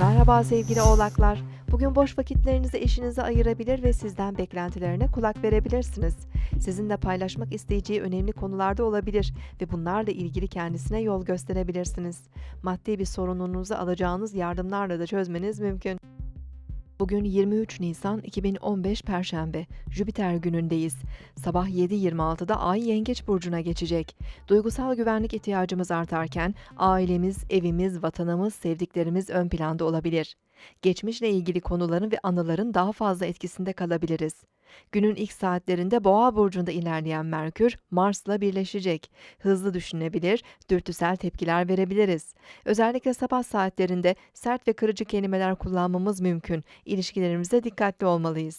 Merhaba sevgili oğlaklar. Bugün boş vakitlerinizi eşinize ayırabilir ve sizden beklentilerine kulak verebilirsiniz. Sizinle paylaşmak isteyeceği önemli konularda olabilir ve bunlarla ilgili kendisine yol gösterebilirsiniz. Maddi bir sorununuzu alacağınız yardımlarla da çözmeniz mümkün. Bugün 23 Nisan 2015 Perşembe. Jüpiter günündeyiz. Sabah 7.26'da Ay Yengeç burcuna geçecek. Duygusal güvenlik ihtiyacımız artarken ailemiz, evimiz, vatanımız, sevdiklerimiz ön planda olabilir. Geçmişle ilgili konuların ve anıların daha fazla etkisinde kalabiliriz. Günün ilk saatlerinde Boğa burcunda ilerleyen Merkür Mars'la birleşecek. Hızlı düşünebilir, dürtüsel tepkiler verebiliriz. Özellikle sabah saatlerinde sert ve kırıcı kelimeler kullanmamız mümkün. İlişkilerimizde dikkatli olmalıyız.